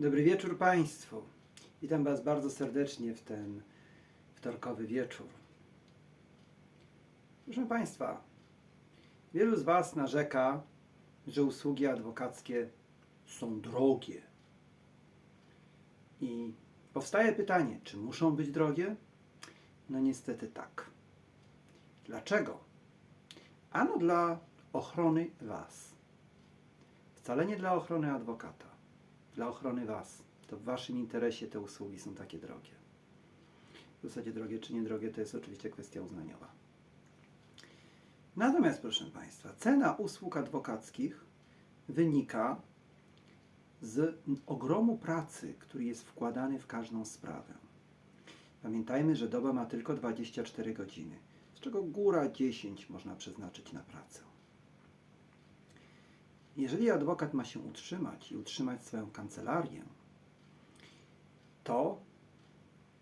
Dobry wieczór Państwu. Witam Was bardzo serdecznie w ten wtorkowy wieczór. Proszę Państwa, wielu z Was narzeka, że usługi adwokackie są drogie. I powstaje pytanie, czy muszą być drogie? No niestety tak. Dlaczego? Ano dla ochrony Was. Wcale nie dla ochrony adwokata dla ochrony Was. To w Waszym interesie te usługi są takie drogie. W zasadzie drogie czy niedrogie to jest oczywiście kwestia uznaniowa. Natomiast, proszę Państwa, cena usług adwokackich wynika z ogromu pracy, który jest wkładany w każdą sprawę. Pamiętajmy, że doba ma tylko 24 godziny, z czego góra 10 można przeznaczyć na pracę. Jeżeli adwokat ma się utrzymać i utrzymać swoją kancelarię, to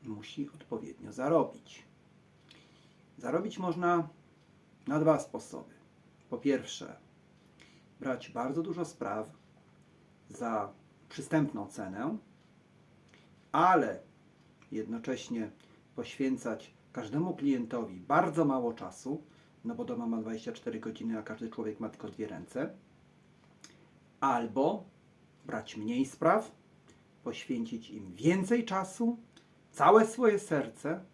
musi odpowiednio zarobić. Zarobić można na dwa sposoby. Po pierwsze, brać bardzo dużo spraw za przystępną cenę, ale jednocześnie poświęcać każdemu klientowi bardzo mało czasu, no bo doma ma 24 godziny, a każdy człowiek ma tylko dwie ręce albo brać mniej spraw, poświęcić im więcej czasu, całe swoje serce,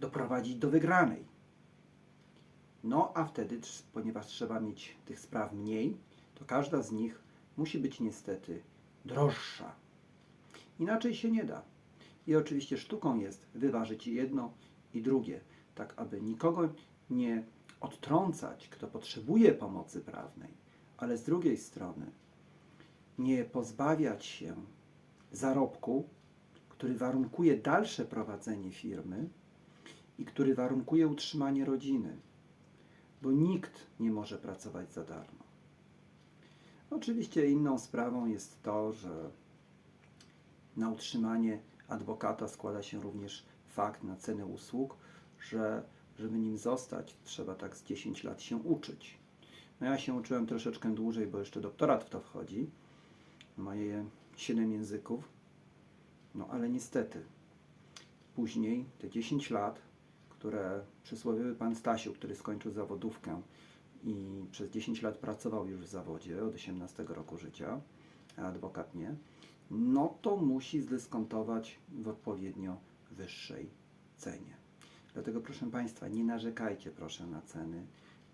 doprowadzić do wygranej. No a wtedy, ponieważ trzeba mieć tych spraw mniej, to każda z nich musi być niestety droższa. Inaczej się nie da. I oczywiście sztuką jest wyważyć jedno i drugie, tak aby nikogo nie odtrącać, kto potrzebuje pomocy prawnej, ale z drugiej strony nie pozbawiać się zarobku, który warunkuje dalsze prowadzenie firmy i który warunkuje utrzymanie rodziny, bo nikt nie może pracować za darmo. Oczywiście inną sprawą jest to, że na utrzymanie adwokata składa się również fakt na cenę usług, że żeby nim zostać, trzeba tak z 10 lat się uczyć. No ja się uczyłem troszeczkę dłużej, bo jeszcze doktorat w to wchodzi. Moje 7 języków. No ale niestety, później te 10 lat, które przysłowiowy pan Stasiu, który skończył zawodówkę i przez 10 lat pracował już w zawodzie od 18 roku życia, a adwokat nie, no to musi zdyskontować w odpowiednio wyższej cenie. Dlatego proszę Państwa, nie narzekajcie proszę na ceny,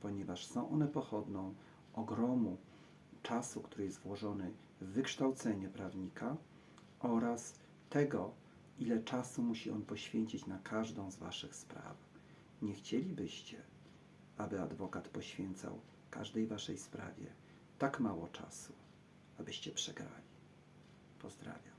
ponieważ są one pochodną ogromu czasu, który jest włożony w wykształcenie prawnika oraz tego, ile czasu musi on poświęcić na każdą z Waszych spraw. Nie chcielibyście, aby adwokat poświęcał każdej Waszej sprawie tak mało czasu, abyście przegrali. Pozdrawiam.